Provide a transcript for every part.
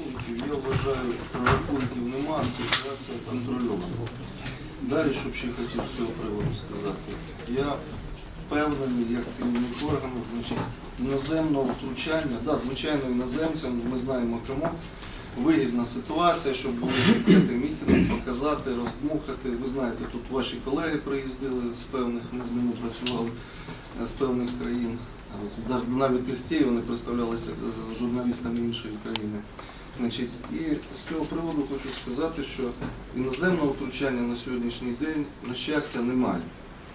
прорахунків. Я вважаю, прорахунків нема, ситуація контрольована. Далі, що б ще хотів з цього приводу сказати. Я впевнений, як керівник органу, значить, іноземного втручання, да, звичайно, іноземцям, ми знаємо кому, вигідна ситуація, щоб були пакети мітинги, показати, роздмухати. Ви знаєте, тут ваші колеги приїздили з певних, ми з ними працювали е, з певних країн. Ось Навіть листів вони представлялися журналістами іншої країни. Значить, і з цього приводу хочу сказати, що іноземного втручання на сьогоднішній день, на щастя, немає.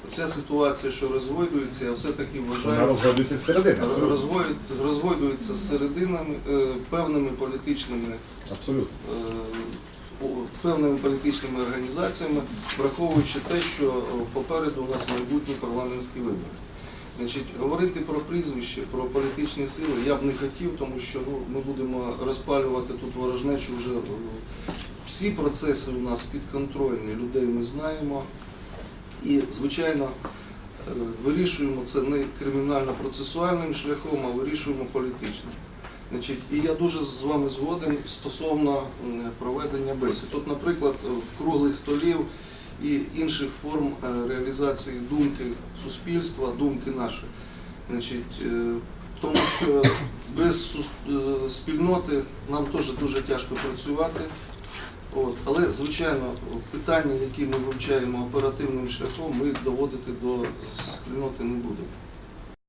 Оця ситуація, що розгойдується, я все-таки вважаю, зсередини. розгойдується з серединами, е, певними політичними Абсолютно. е, певними політичними організаціями, враховуючи те, що е, попереду у нас майбутні парламентські вибори. Значить, говорити про прізвище, про політичні сили я б не хотів, тому що ну, ми будемо розпалювати тут ворожнечу вже. е, Всі процеси у нас підконтрольні, людей ми знаємо. І, звичайно, е, вирішуємо це не кримінально-процесуальним шляхом, а вирішуємо політичним. Значить, і я дуже з вами згоден стосовно проведення бесід. Тут, наприклад, е, круглих столів і інших форм е, реалізації думки суспільства, думки нашої. Значить, е, тому що без е, спільноти нам теж дуже тяжко працювати. От. Але, звичайно, питання, які ми вивчаємо оперативним шляхом, ми доводити до спільноти не будемо.